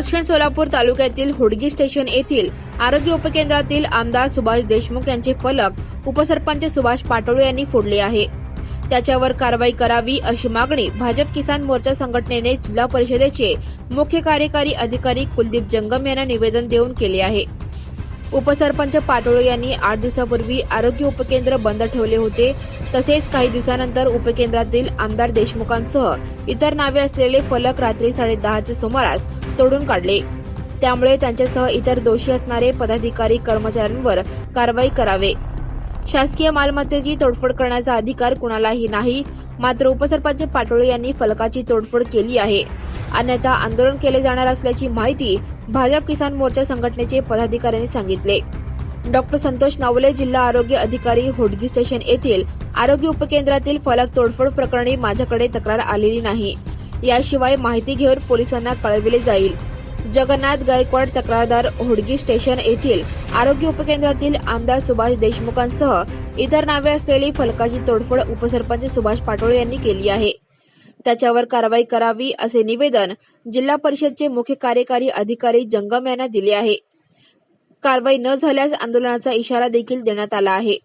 दक्षिण सोलापूर तालुक्यातील होडगी स्टेशन येथील आरोग्य उपकेंद्रातील आमदार सुभाष देशमुख यांचे फलक उपसरपंच सुभाष पाटोळे यांनी फोडले आहे. त्याच्यावर कारवाई करावी अशी मागणी भाजप किसान मोर्चा संघटनेने जिल्हा परिषदेचे मुख्य कार्यकारी अधिकारी कुलदीप जंगम यांना निवेदन देऊन केले आहे. उपसरपंच पाटोळे यांनी आठ दिवसापूर्वी आरोग्य उपकेंद्र बंद ठेवले होते. तसेच काही दिवसानंतर उपकेंद्रातील आमदार देशमुखांसह इतर नावे असलेले फलक रात्री साडेदहाच्या सुमारास तोडून काढले. त्यामुळे त्यांच्यासह इतर दोषी असणारे पदाधिकारी कर्मचाऱ्यांवर कारवाई करावे. शासकीय मालमत्तेची तोडफोड करण्याचा अधिकार कुणालाही नाही मात्र उपसरपंच पाटोळे यांनी फलकाची तोडफोड केली आहे. अन्यथा आंदोलन केले जाणार असल्याची माहिती भाजप किसान मोर्चा संघटनेचे पदाधिकाऱ्यांनी सांगितले. डॉक्टर संतोष नावले जिल्हा आरोग्य अधिकारी होडगी स्टेशन येथील आरोग्य उपकेंद्रातील फलक तोडफोड प्रकरणी माझ्याकडे तक्रार आलेली नाही. याशिवाय माहिती घेऊन पोलिसांना कळविले जाईल. जगन्नाथ गायकवाड तक्रारदार होडगी स्टेशन येथील आरोग्य उपकेंद्रातील आमदार सुभाष देशमुखांसह इतर नावे असलेली फलकाची तोडफोड उपसरपंच सुभाष पाटोळे यांनी केली आहे. त्याच्यावर कारवाई करावी असे निवेदन जिल्हा परिषदचे मुख्य कार्यकारी अधिकारी जंगम यांना दिले आहे. कारवाई न झाल्यास आंदोलनाचा इशारा देखील देण्यात आला आहे.